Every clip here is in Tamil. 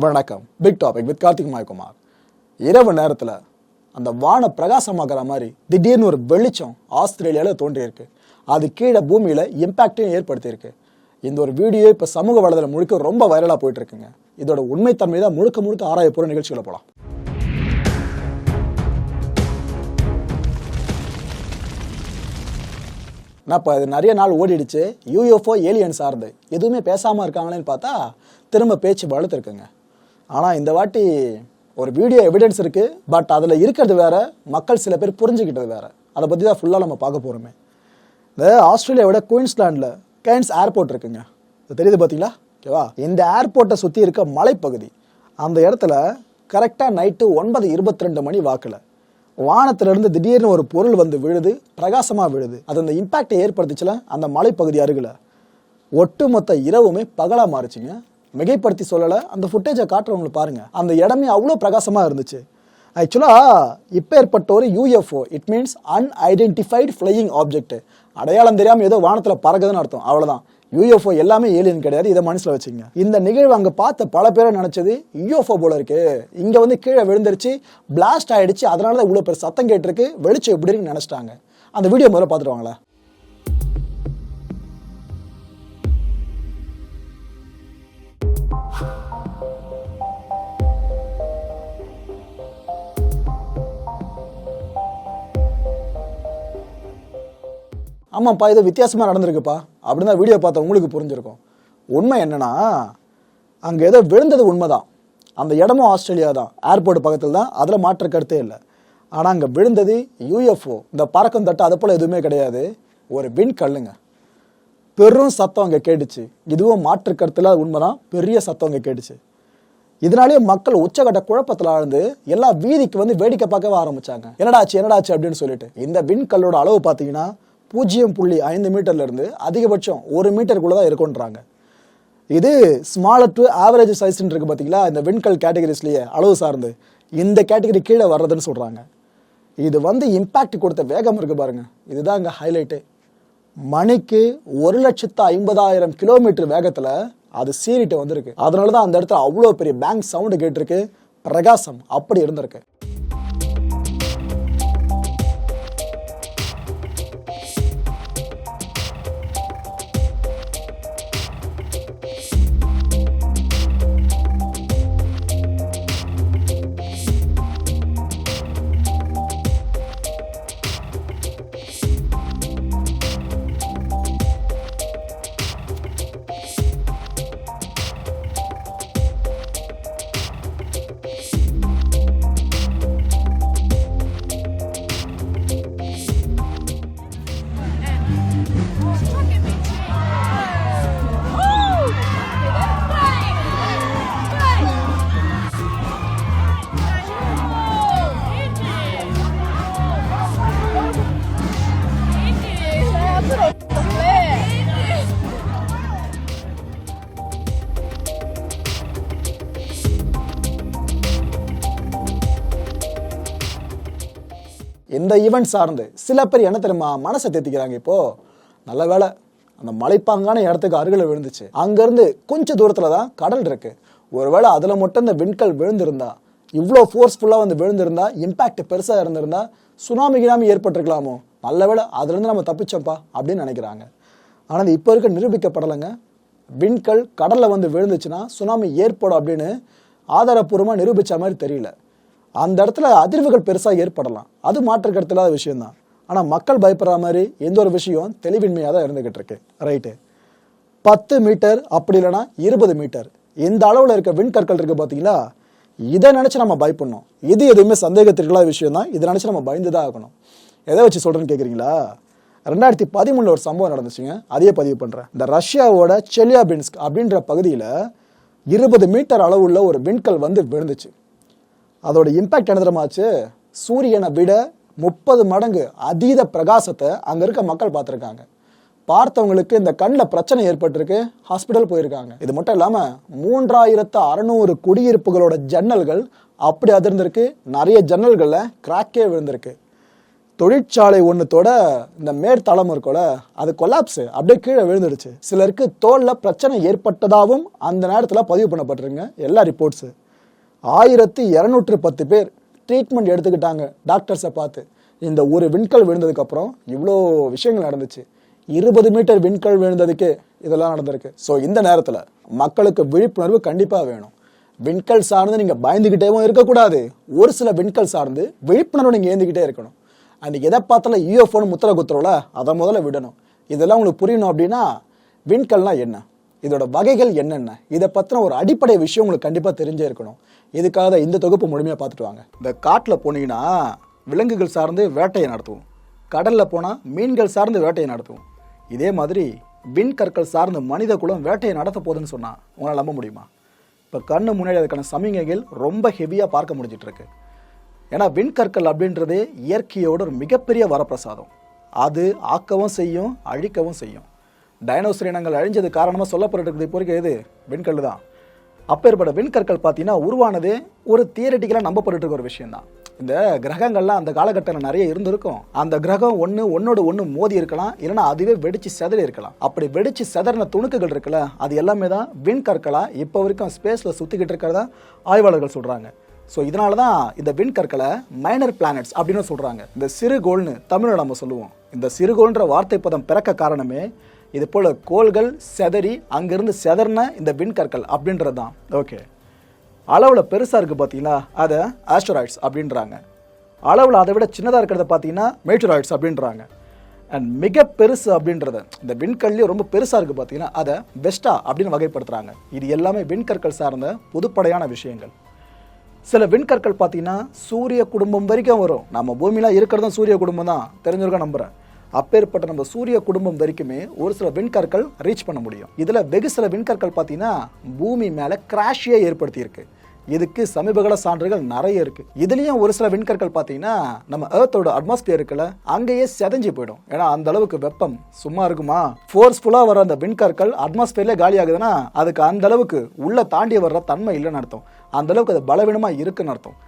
வணக்கம். Big topic with Karthik Mayakumar. இரவு நேரத்தில் அந்த வான பிரகாசமாக்குற மாதிரி திடீர்னு ஒரு வெளிச்சம் ஆஸ்திரேலியாவில் தோன்றியிருக்கு. அது கீழே பூமியில் இம்பேக்டையும் ஏற்படுத்தியிருக்கு. இந்த ஒரு வீடியோ இப்போ சமூக வலைதளம் முழுக்க ரொம்ப வைரலாக போயிட்டு இருக்குங்க இதோட உண்மைத்தன்மை தான் முழுக்க முழுக்க ஆராய போகிற நிகழ்ச்சிகளை போகலாம் நான் இப்போ அது நிறைய நாள் ஓடிடுச்சு. யூஎஃப்ஓ ஏலியன் சார்ந்து. எதுவுமே பேசாமல் இருக்காங்களேன்னு பார்த்தா திரும்ப பேச்சு வளர்த்துருக்குங்க. ஆனால் இந்த வாட்டி ஒரு வீடியோ எவிடன்ஸ் இருக்குது பட் அதில் இருக்கிறது வேற மக்கள் சில பேர் புரிஞ்சுக்கிட்டது வேறு. அதை பற்றி தான் ஃபுல்லாக நம்ம பார்க்க போகிறோமே இந்த ஆஸ்திரேலியாவோட குயின்ஸ்லாண்டில் கேன்ஸ் ஏர்போர்ட் இருக்குங்க. இது தெரியுது பார்த்தீங்களா ஓகேவா? இந்த ஏர்போர்ட்டை சுற்றி இருக்க மலைப்பகுதி. அந்த இடத்துல கரெக்டாக நைட்டு ஒன்பது இருபத்தி ரெண்டு மணி வாக்கில். வானத்திலிருந்து திடீர்னு ஒரு பொருள் வந்து விழுது பிரகாசமாக விழுது. அது அந்த இம்பேக்டை ஏற்படுத்திச்சில அந்த மலைப்பகுதி அருகில். ஒட்டுமொத்த இரவுமே பகலாக மாறுச்சுங்க. மிகைப்படுத்தி சொல்லலை அந்த ஃபுட்டேஜை காட்டுறவங்களை பாருங்க. அந்த இடமே அவ்வளோ பிரகாசமாக இருந்துச்சு. ஆக்சுவலாக இப்போ ஏற்பட்ட ஒரு UFO it means unidentified flying object அடையாளம் தெரியாமல் ஏதோ வானத்தில் பறக்குதுன்னு அர்த்தம். அவ்வளோதான் யூஎஃப்ஓ எல்லாமே ஏலியன் கிடையாது. இதை மனசில் வச்சுங்க இந்த நிகழ்வு அங்கே பார்த்த பல பேரை நினச்சது யூஎஃப்ஓ போல இருக்கு. இங்கே வந்து கீழே விழுந்துருச்சு பிளாஸ்ட் ஆகிடுச்சு அதனால தான் இவ்வளோ பேர் சத்தம் கேட்டிருக்கு. வெளிச்சம் எப்படி இருக்குன்னு நினச்சிட்டாங்க. அந்த வீடியோ முதல்ல பார்த்துருவாங்களா ஆமாப்பா இது வித்தியாசமாக நடந்திருக்குப்பா. அப்படின்னு தான் வீடியோ பார்த்த உங்களுக்கு புரிஞ்சிருக்கும். உண்மை என்னன்னா அங்கே ஏதோ விழுந்தது உண்மைதான். அந்த இடமும் ஆஸ்திரேலியா தான் ஏர்போர்ட் பக்கத்தில் தான் அதில் மாற்ற கருத்தே இல்லை. ஆனால் அங்கே விழுந்தது யூஎஃப்ஓ இந்த பறக்கும் தட்டு அதை போல் எதுவுமே கிடையாது. ஒரு விண் கல்லுங்க பெரும் சத்தம் அங்கே கேட்டுச்சு. இதுவும் மாற்று கருத்தில் உண்மை தான் பெரிய சத்தம் அங்கே கேட்டுச்சு. இதனாலேயே மக்கள் உச்சகட்ட குழப்பத்தில் ஆழ்ந்து எல்லா வீதிக்கு வந்து வேடிக்கை பார்க்கவே ஆரம்பிச்சாங்க. என்னடாச்சு என்னடாச்சு அப்படின்னு சொல்லிட்டு. இந்த விண்கல்லோட அளவு பார்த்தீங்கன்னா பூஜ்ஜியம் புள்ளி ஐந்து மீட்டர்லேருந்து அதிகபட்சம் ஒரு மீட்டருக்குள்ள தான் இருக்குன்றாங்க இது ஸ்மாலர் டு ஆவரேஜ் சைஸ்ன்னு இருக்குது பார்த்தீங்களா இந்த விண்கல் கேட்டகரிஸ்லேயே அளவு சார்ந்து இந்த கேட்டகரி கீழே வர்றதுன்னு சொல்கிறாங்க இது வந்து இம்பேக்ட் கொடுத்த வேகம் இருக்கு பாருங்கள் இதுதான் இங்கே ஹைலைட்டு மணிக்கு ஒரு லட்சத்து ஐம்பதாயிரம் கிலோமீட்டர் வேகத்தில் அது சீறிட்டு வந்திருக்கு. அதனால தான் அந்த இடத்துல அவ்வளோ பெரிய பேங்க் சவுண்டு கேட்டிருக்கு. பிரகாசம் அப்படி இருந்திருக்கு. இந்த ஈவெண்ட் சார்ந்து சில பேர் என்ன தெரியுமா மனசை தேத்திக்கிறாங்க இப்போ. நல்ல வேளை அந்த மலைப்பாங்கான இடத்துக்கு அருகில் விழுந்துச்சு. அங்கேருந்து கொஞ்சம் தூரத்தில் தான் கடல் இருக்கு. ஒருவேளை அதில் மட்டும் இந்த விண்கல் விழுந்திருந்தா இவ்வளோ ஃபோர்ஸ்ஃபுல்லாக வந்து விழுந்திருந்தா இம்பேக்ட் பெருசாக இருந்திருந்தா சுனாமி கிராமி ஏற்பட்டிருக்கலாமோ? நல்ல வேளை அதுலேருந்து நம்ம தப்பிச்சோம்ப்பா அப்படின்னு நினைக்கிறாங்க. ஆனால் இது இப்போ இருக்க நிரூபிக்கப்படலைங்க. விண்கல் கடலில் வந்து விழுந்துச்சுன்னா சுனாமி ஏற்படும் அப்படின்னு ஆதாரப்பூர்வமாக நிரூபித்த மாதிரி தெரியல. அந்த இடத்துல அதிர்வுகள் பெருசாக ஏற்படலாம். அது மாற்று கருத்தில்லாத விஷயம்தான். ஆனால் மக்கள் பயப்படுற மாதிரி எந்த ஒரு விஷயம் தெளிவின்மையாக தான் இருந்துகிட்டு இருக்கு. ரைட்டு பத்து மீட்டர் அப்படி இல்லைன்னா இருபது மீட்டர். இந்த அளவில் இருக்க விண்கற்கள் இருக்கு பார்த்தீங்களா இதை நினச்சி நம்ம பயப்படணும். இது எதுவுமே சந்தேகத்திற்குள்ள விஷயம் தான் இதை நினச்சி நம்ம பயந்து தான் ஆகணும். எதை வச்சு சொல்கிறேன்னு கேட்குறீங்களா ரெண்டாயிரத்தி பதிமூணில் ஒரு சம்பவம் நடந்துச்சுங்க. அதையே பதிவு பண்ணுறேன் இந்த ரஷ்யாவோட செலியாபின்ஸ்க் அப்படின்ற பகுதியில் இருபது மீட்டர் அளவுள்ள ஒரு விண்கல் வந்து விழுந்துச்சு. அதோட இம்பாக்ட் என்ன தெரியுமாச்சு சூரியனை விட முப்பது மடங்கு அதீத பிரகாசத்தை அங்கே இருக்க மக்கள் பார்த்துருக்காங்க. பார்த்தவங்களுக்கு இந்த கண்ணில் பிரச்சனை ஏற்பட்டிருக்கு ஹாஸ்பிட்டல் போயிருக்காங்க. இது மட்டும் இல்லாமல் மூன்றாயிரத்து அறநூறு குடியிருப்புகளோட ஜன்னல்கள் அப்படி அதிர்ந்திருக்கு. நிறைய ஜன்னல்களில் கிராக்கே விழுந்திருக்கு. தொழிற்சாலை ஒன்றுத்தோட இந்த மேற்தளம் இருக்கோல அது கொலாப்ஸு அப்படியே கீழே விழுந்துடுச்சு. சிலருக்கு தோலில் பிரச்சனை ஏற்பட்டதாகவும் அந்த நேரத்தில் பதிவு பண்ணப்பட்டிருங்க எல்லா ரிப்போர்ட்ஸு ஆயிரத்தி இரநூற்று பத்து பேர் ட்ரீட்மெண்ட் எடுத்துக்கிட்டாங்க டாக்டர்ஸை பார்த்து. இந்த ஒரு விண்கல் விழுந்ததுக்கப்புறம் இவ்வளோ விஷயங்கள் நடந்துச்சு. இருபது மீட்டர் விண்கல் விழுந்ததுக்கே இதெல்லாம் நடந்திருக்கு. ஸோ இந்த நேரத்தில் மக்களுக்கு விழிப்புணர்வு கண்டிப்பாக வேணும். விண்கல் சார்ந்து நீங்கள் பயந்துக்கிட்டேவும் இருக்கக்கூடாது. ஒரு சில விண்கல் சார்ந்து விழிப்புணர்வு நீங்கள் ஏந்திக்கிட்டே இருக்கணும். அன்றைக்கி எதை பார்த்தாலும் யூஎஃப்ஓன்னு முத்திர குத்துறோம்ல அதை முதல்ல விடணும். இதெல்லாம் உங்களுக்கு புரியணும் அப்படின்னா விண்கல்னால் என்ன? இதோட வகைகள் என்னென்ன? இதை பற்றின ஒரு அடிப்படை விஷயம் உங்களுக்கு கண்டிப்பாக தெரிஞ்சே இருக்கணும். இதுக்காக இந்த தொகுப்பு முழுமையாக பார்த்துட்டு வாங்க. இந்த காட்டில் போனீங்கன்னா விலங்குகள் சார்ந்து வேட்டையை நடத்துவோம். கடலில் போனால் மீன்கள் சார்ந்து வேட்டையை நடத்துவோம். இதே மாதிரி விண்கற்கள் சார்ந்து மனித குலம் வேட்டையை நடத்த போகுதுன்னு சொன்னால் உங்களால் நம்ப முடியுமா? இப்போ கண்ணு முன்னாடி அதுக்கான சமிகைகள் ரொம்ப ஹெவியாக பார்க்க முடிஞ்சிட்ருக்கு ஏன்னா விண்கற்கள் அப்படின்றது இயற்கையோட ஒரு மிகப்பெரிய வரப்பிரசாதம். அது ஆக்கவும் செய்யும் அழிக்கவும் செய்யும். டைனோசர் இனங்கள் அழிஞ்சது காரணமாக சொல்லப்பட்டிருக்கிறது இப்போ இருக்க விண்கல் தான் அப்பேற்பட்ட விண்கற்கள் பார்த்தீங்கன்னா உருவானது ஒரு தியரட்டிக்கலாக நம்பப்பட்டு இருக்க ஒரு விஷயம் தான் இந்த கிரகங்கள்லாம் அந்த காலகட்டத்தில் நிறைய இருந்திருக்கும். அந்த கிரகம் ஒன்று ஒன்னோட ஒன்று மோதி இருக்கலாம். இல்லைனா அதுவே வெடிச்சு செதறி இருக்கலாம். அப்படி வெடிச்சு செதறின துணுக்குகள் இருக்குல்ல அது எல்லாமே தான் விண்கற்களாக இப்போ வரைக்கும் ஸ்பேஸில் சுற்றிக்கிட்டு இருக்கிறதா ஆய்வாளர்கள் சொல்கிறாங்க ஸோ இதனால தான் இந்த விண்கற்களை மைனர் பிளானட்ஸ் அப்படின்னு சொல்கிறாங்க இந்த சிறுகோள்னு தமிழில் நம்ம சொல்லுவோம். இந்த சிறுகோள்ன்ற வார்த்தை பதம் பிறக்க காரணமே இது போல் கோள்கள் செதறி அங்கேருந்து செதறின இந்த விண்கற்கள் அப்படின்றது தான் ஓகே அளவில் பெருசாக இருக்குது பார்த்தீங்களா அதை ஆஸ்ட்ராய்ட்ஸ் அப்படின்றாங்க. அளவில் அதை விட சின்னதாக இருக்கிறத பார்த்தீங்கன்னா மேட்டராய்ட்ஸ் அப்படின்றாங்க. அண்ட் மிக பெருசு அப்படின்றத இந்த விண்கல்லையும் ரொம்ப பெருசாக இருக்குது பார்த்தீங்கன்னா அதை வெஸ்டா அப்படின்னு வகைப்படுத்துகிறாங்க இது எல்லாமே விண்கற்கள் சார்ந்த புதுப்படையான விஷயங்கள். சில விண்கற்கள் பார்த்தீங்கன்னா சூரிய குடும்பம் வரைக்கும் வரும். நம்ம பூமியில் இருக்கிறதும் சூரிய குடும்பம் தான் தெரிஞ்சிருக்க நம்புகிறேன் அப்பேற்பட்ட நம்ம சூரிய குடும்பம் வரைக்குமே ஒரு சில விண்கற்கள் ரீச் பண்ண முடியும். இதில் வெகு சில விண்கற்கள் பார்த்தீங்கன்னா பூமி மேலே கிராஷியை ஏற்படுத்தியிருக்கு. இதுக்கு சமீபகால சான்றுகள் நிறைய இருக்கு. இதுலயும் ஒரு சில விண்கற்கள் பார்த்தீங்கன்னா நம்ம ஏர்த்தோட அட்மாஸ்பியர் இருக்குல்ல அங்கேயே செதஞ்சு போயிடும். ஏன்னா அந்த அளவுக்கு வெப்பம் சும்மா இருக்குமா? ஃபோர்ஸ்ஃபுல்லாக வர அந்த விண்கற்கள் அட்மாஸ்பியர்ல காலி ஆகுதுன்னா அதுக்கு அந்த அளவுக்கு உள்ள தாண்டி வர்ற தன்மை இல்லைன்னு அர்த்தம். அந்த அளவுக்கு அது பலவீனமா இருக்குன்னு அர்த்தம்.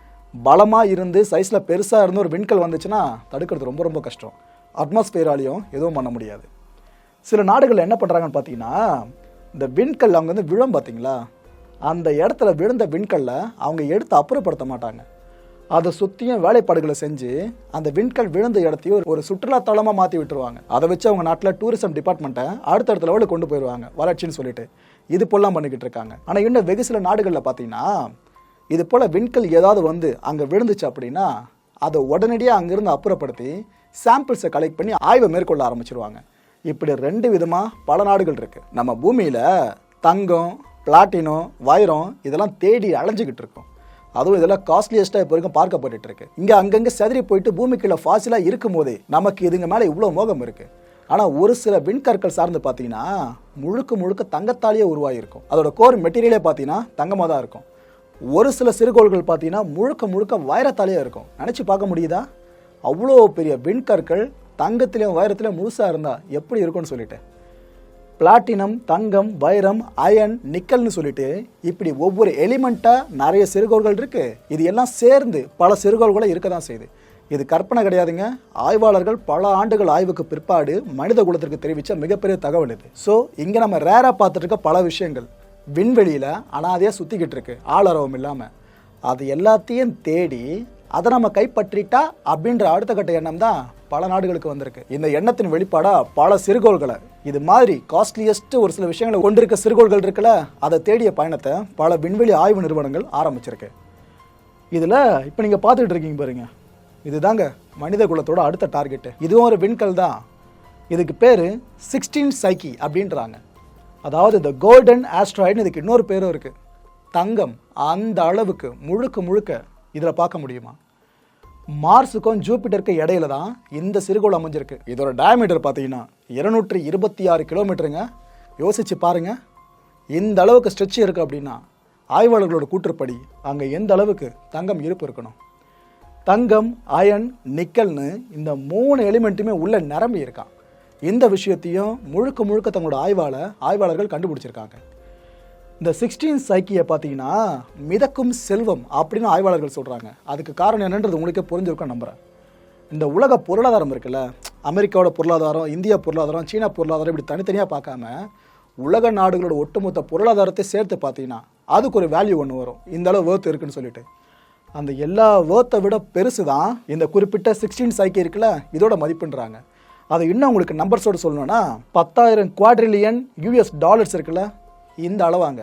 பலமா இருந்து சைஸ்ல பெருசா இருந்து ஒரு விண்கல் வந்துச்சுன்னா தடுக்கிறது ரொம்ப ரொம்ப கஷ்டம். அட்மாஸ்பியராலையும் எதுவும் பண்ண முடியாது. சில நாடுகள் என்ன பண்ணுறாங்கன்னு பார்த்தீங்கன்னா இந்த விண்கல் அவங்க வந்து விழும் பார்த்தீங்களா அந்த இடத்துல விழுந்த விண்கல்ல அவங்க எடுத்து அப்புறப்படுத்த மாட்டாங்க. அதை சுற்றியும் வேலைப்பாடுகளை செஞ்சு அந்த விண்கல் விழுந்த இடத்தையும் ஒரு- சுற்றுலாத்தலமாக மாற்றி விட்டுருவாங்க. அதை வச்சு அவங்க நாட்டில் டூரிசம் டிபார்ட்மெண்ட்டை அடுத்தடுத்த லெவலில் கொண்டு போயிடுவாங்க வளர்ச்சின்னு சொல்லிட்டு. இது போலாம் பண்ணிக்கிட்டு இருக்காங்க. ஆனால் இன்னும் வெகு சில நாடுகளில் பார்த்தீங்கன்னா இது போல் விண்கல் ஏதாவது வந்து அங்கே விழுந்துச்சு அப்படின்னா அதை உடனடியாக அங்கேருந்து அப்புறப்படுத்தி சாம்பிள்ஸை கலெக்ட் பண்ணி ஆய்வை மேற்கொள்ள ஆரம்பிச்சிருவாங்க. இப்படி ரெண்டு விதமாக பல நாடுகள் இருக்குது நம்ம பூமியில் தங்கம் பிளாட்டினம் வைரம் இதெல்லாம் தேடி அலைஞ்சிக்கிட்டு இருக்கோம். அதுவும் இதெல்லாம் காஸ்ட்லியஸ்ட்டாக இப்போ வரைக்கும் பார்க்கப்பட்டு இருக்கு. இங்கே அங்கங்கே செதறி போயிட்டு பூமிக்குள்ள ஃபாசிலாக இருக்கும் போதே நமக்கு இதுங்க மேலே இவ்வளோ மோகம் இருக்குது ஆனால் ஒரு சில விண்கற்கள் சார்ந்து பார்த்தீங்கன்னா முழுக்க முழுக்க தங்கத்தாலேயே உருவாகிருக்கும் அதோட கோர் மெட்டீரியலே பார்த்தீங்கன்னா தங்கமாக தான் இருக்கும். ஒரு சில சிறுகோள்கள் பார்த்தீங்கன்னா முழுக்க முழுக்க வைரத்தாலேயே இருக்கும். நினச்சி பார்க்க முடியுதா? அவ்வளோ பெரிய விண்கற்கள் தங்கத்திலையும் வைரத்திலையும் முழுசாக இருந்தால் எப்படி இருக்கும்னு சொல்லிட்டு. பிளாட்டினம் தங்கம் வைரம் அயன் நிக்கல்னு சொல்லிட்டு இப்படி ஒவ்வொரு எலிமெண்ட்டாக நிறைய சிறுகோள்கள் இருக்குது இது எல்லாம் சேர்ந்து பல சிறுகோள்களை இருக்க தான் செய்யுது. இது கற்பனை கிடையாதுங்க. ஆய்வாளர்கள் பல ஆண்டுகள் ஆய்வுக்கு பிற்பாடு மனித குலத்திற்கு தெரிவித்த மிகப்பெரிய தகவல் இது. ஸோ இங்கே நம்ம ரேராக பார்த்துட்டு இருக்க பல விஷயங்கள். விண்வெளியில் அனாதையாக சுற்றிக்கிட்டு இருக்கு. ஆளரவம் இல்லாமல் அது எல்லாத்தையும் தேடி அதை நம்ம கைப்பற்றிட்டா அப்படின்ற அடுத்த கட்ட எண்ணம் தான் பல நாடுகளுக்கு வந்திருக்கு. இந்த எண்ணத்தின் வெளிப்பாடா பல சிறுகோள்களை இது மாதிரி காஸ்ட்லியஸ்ட் ஒரு சில விஷயங்களை கொண்டிருக்க சிறுகோள்கள் இருக்குல்ல அதை தேடிய பயணத்தை பல விண்வெளி ஆய்வு நிறுவனங்கள் ஆரம்பிச்சிருக்கு. இதில் இப்போ நீங்கள் பார்த்துக்கிட்டு இருக்கீங்க பாருங்க. இதுதாங்க மனித குலத்தோட அடுத்த டார்கெட்டு இதுவும் ஒரு விண்கல் தான். இதுக்கு பேர் சிக்ஸ்டீன் சைக்கி அப்படின்றாங்க. அதாவது இந்த கோல்டன் ஆஸ்ட்ராய்டு இதுக்கு இன்னொரு பேரும் இருக்குது தங்கம் அந்த அளவுக்கு முழுக்க முழுக்க இதில் பார்க்க முடியுமா? மார்ஸுக்கும் ஜூபிட்டருக்கு இடையில தான் இந்த சிறுகோள் அமைஞ்சிருக்கு. இதோட டயமீட்டர் பார்த்தீங்கன்னா இருநூற்றி இருபத்தி ஆறு கிலோமீட்டருங்க யோசிச்சு பாருங்க. இந்த அளவுக்கு ஸ்ட்ரெச் இருக்கு அப்படின்னா ஆய்வாளர்களோட கூற்றுப்படி அங்கே எந்த அளவுக்கு தங்கம் இருப்பு இருக்கணும். தங்கம் அயன் நிக்கல்னு இந்த மூணு எலிமெண்ட்டுமே உள்ள நிரம்பி இருக்கான் இந்த விஷயத்தையும் முழுக்க முழுக்க தங்களோட ஆய்வால ஆய்வாளர்கள் கண்டுபிடிச்சிருக்காங்க. இந்த சிக்ஸ்டீன் சைக்கியை பார்த்தீங்கன்னா மிதக்கும் செல்வம் அப்படின்னு ஆய்வாளர்கள் சொல்கிறாங்க அதுக்கு காரணம் என்னன்றது உங்களுக்கே புரிஞ்சிருக்கும் நம்புகிறேன் இந்த உலக பொருளாதாரம் இருக்குல்ல அமெரிக்காவோட பொருளாதாரம் இந்தியா பொருளாதாரம் சீனா பொருளாதாரம் இப்படி தனித்தனியாக பார்க்காம உலக நாடுகளோட ஒட்டுமொத்த பொருளாதாரத்தை சேர்த்து பார்த்தீங்கன்னா அதுக்கு ஒரு வேல்யூ ஒன்று வரும். இந்த அளவு வேர்த் இருக்குன்னு சொல்லிட்டு. அந்த எல்லா வேர்த்தை விட பெருசு தான் இந்த குறிப்பிட்ட சிக்ஸ்டீன் சைக்கி இருக்குல்ல இதோட மதிப்புன்றாங்க. அதை இன்னும் உங்களுக்கு நம்பர்ஸோட சொல்லணும்னா பத்தாயிரம் குவாட்ரிலியன் யூஎஸ் டாலர்ஸ் இருக்குல்ல இந்த அளவாங்க.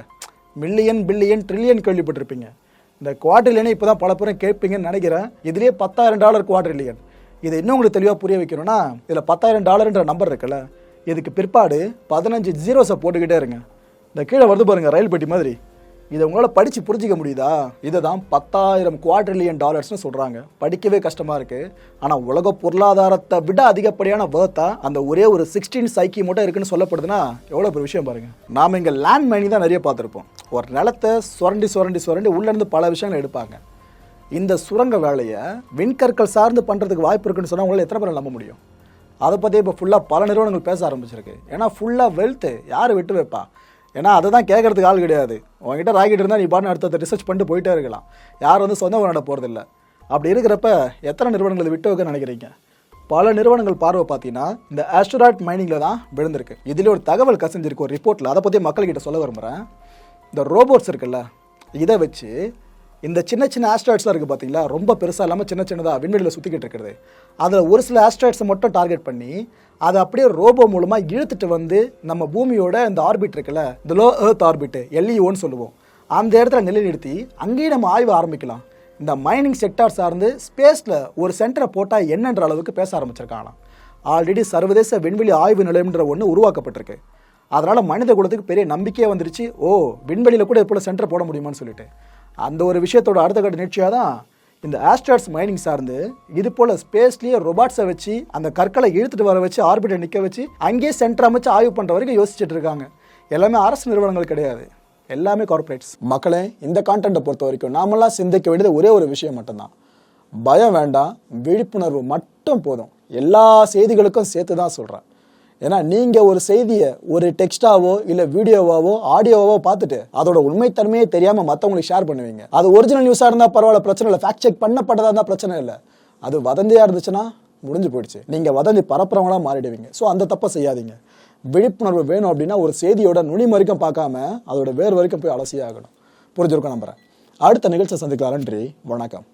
மில்லியன் பில்லியன் ட்ரில்லியன் கேள்விப்பட்டிருப்பீங்க. இந்த குவாட்ரிலியனை இப்போ தான் பல பேரும் கேட்பீங்கன்னு நினைக்கிறேன். இதுலேயே பத்தாயிரம் டாலர் குவார்டர்லியன் இதை இன்னும் உங்களுக்கு தெளிவாக புரிய வைக்கணும்னா இதில் பத்தாயிரம் டாலர்ன்ற நம்பர் இருக்குல்ல. இதுக்கு பிற்பாடு பதினஞ்சு ஜீரோஸை போட்டுக்கிட்டே இருங்க. இந்த கீழே வருது பாருங்கள் ரயில் பெட்டி மாதிரி. இதை உங்களால் படித்து புரிஞ்சிக்க முடியுதா? இதை தான் பத்தாயிரம் குவாட்ரிலியன் டாலர்ஸ்னு சொல்கிறாங்க படிக்கவே கஷ்டமாக இருக்குது ஆனால் உலக பொருளாதாரத்தை விட அதிகப்படியான வேர்த்தா அந்த ஒரே ஒரு சிக்ஸ்டீன் சைக்கி மட்டும் இருக்குன்னு சொல்லப்படுதுன்னா எவ்வளோ பெரிய விஷயம் பாருங்கள் நாம் இங்கே லேண்ட் மைனிங் தான் நிறைய பார்த்துருப்போம். ஒரு நிலத்தை சுரண்டி சுரண்டி சுரண்டி உள்ளேருந்து பல விஷயங்கள் எடுப்பாங்க. இந்த சுரங்க வேலையை விண்கற்கள் சார்ந்து பண்ணுறதுக்கு வாய்ப்பு இருக்குன்னு சொன்னால் உங்களால் எத்தனை பேர் நம்ப முடியும்? அதை பற்றி இப்போ ஃபுல்லாக பல நிறுவனங்கள் பேச ஆரம்பிச்சிருக்கு. ஏன்னா ஃபுல்லாக வெல்த்து யார் விட்டு வைப்பா? ஏன்னா அதை தான் கேட்கறதுக்கு ஆள் கிடையாது. உங்ககிட்ட ராக்கெட் இருந்தால் நீ பாட்டு அடுத்த ரிசர்ச் பண்ணிட்டு போயிட்டே இருக்கலாம். யார் வந்து சொந்த நட போகிறதில்ல அப்படி இருக்கிறப்ப எத்தனை நிறுவனங்கள் விட்டு வைக்க நினைக்கிறீங்க? பல நிறுவனங்கள் பார்வை பார்த்தீங்கன்னா இந்த ஆஸ்ட்ராய்ட் மைனிங்கில் தான் விழுந்திருக்கு. இதில் ஒரு தகவல் கசிஞ்சிருக்கு ஒரு ரிப்போர்ட்டில் அதை பற்றி மக்கள்கிட்ட சொல்ல விரும்புகிறேன் இந்த ரோபோட்ஸ் இருக்குல்ல இதை வச்சு இந்த சின்ன சின்ன ஆஸ்ட்ராய்ட்ஸ்லாம் இருக்குது பார்த்தீங்களா ரொம்ப பெருசாக இல்லாமல் சின்ன சின்னதாக விண்வெளியில் சுற்றிக்கிட்டு இருக்கிறது அதில் ஒரு சில ஆஸ்ட்ராய்ட்ஸை மட்டும் டார்கெட் பண்ணி அதை அப்படியே ரோபோ மூலமாக இழுத்துட்டு வந்து நம்ம பூமியோட இந்த ஆர்பிட் இருக்குல்ல இந்த லோ ஏர்த் ஆர்பிட் எல்இஓன்னு சொல்லுவோம். அந்த இடத்துல நிலைநிறுத்தி அங்கேயும் நம்ம ஆய்வு ஆரம்பிக்கலாம். இந்த மைனிங் செக்டார் சார்ந்து ஸ்பேஸில் ஒரு சென்டரை போட்டால் என்னன்ற அளவுக்கு பேச ஆரம்பிச்சிருக்காங்களாம். ஆல்ரெடி சர்வதேச விண்வெளி ஆய்வு நிலையம்ன்ற ஒன்று உருவாக்கப்பட்டிருக்கு. அதனால் மனித குலத்துக்கு பெரிய நம்பிக்கையே வந்துருச்சு. ஓ விண்வெளியில் கூட இது போல் சென்டர் போட முடியுமான்னு சொல்லிட்டு. அந்த ஒரு விஷயத்தோட அடுத்த கட்ட நிகழ்ச்சியாக தான் இந்த ஆஸ்ட்ராய்ட்ஸ் மைனிங் சார்ந்து இது போல் ஸ்பேஸ்லேயே ரொபாட்ஸை வச்சு அந்த கற்களை இழுத்துட்டு வர வச்சு ஆர்பிட்டை நிற்க வச்சு அங்கேயே சென்டர் அமைச்சு ஆய்வு பண்ணுற வரைக்கும் யோசிச்சுட்டு இருக்காங்க. எல்லாமே அரசு நிறுவனங்கள் கிடையாது. எல்லாமே கார்ப்பரேட்ஸ் மக்களே இந்த கான்டென்ட்டை பொறுத்த வரைக்கும் நாமெல்லாம் சிந்திக்க வேண்டியது ஒரே ஒரு விஷயம் மட்டும்தான். பயம் வேண்டாம் விழிப்புணர்வு மட்டும் போதும். எல்லா செய்திகளுக்கும் சேர்த்து தான் சொல்கிறேன் ஏன்னா நீங்கள் ஒரு செய்தியை ஒரு டெக்ஸ்டாவோ இல்லை வீடியோவாவோ ஆடியோவாவோ பார்த்துட்டு அதோட உண்மைத்தன்மையே தெரியாமல் மற்றவங்களுக்கு ஷேர் பண்ணுவீங்க. அது ஒரிஜினல் நியூஸாக இருந்தால் பரவாயில்ல பிரச்சனை இல்லை. ஃபேக்ட் செக் பண்ணப்பட்டதாக இருந்தால் பிரச்சனை இல்லை. அது வதந்தியாக இருந்துச்சுன்னா முடிஞ்சு போயிடுச்சு. நீங்கள் வதந்தி பரப்புறவங்களா மாறிடுவீங்க. ஸோ அந்த தப்பை செய்யாதீங்க. விழிப்புணர்வு வேணும் அப்படின்னா ஒரு செய்தியோட நுனி வரைக்கும் பார்க்காம அதோட வேறு வரைக்கும் போய் அலசியாகணும் புரிஞ்சிருக்கோம் புரிஞ்சிருக்கும் நம்புறேன். அடுத்த நிகழ்ச்சியை சந்திக்கலாம். நன்றி. வணக்கம்.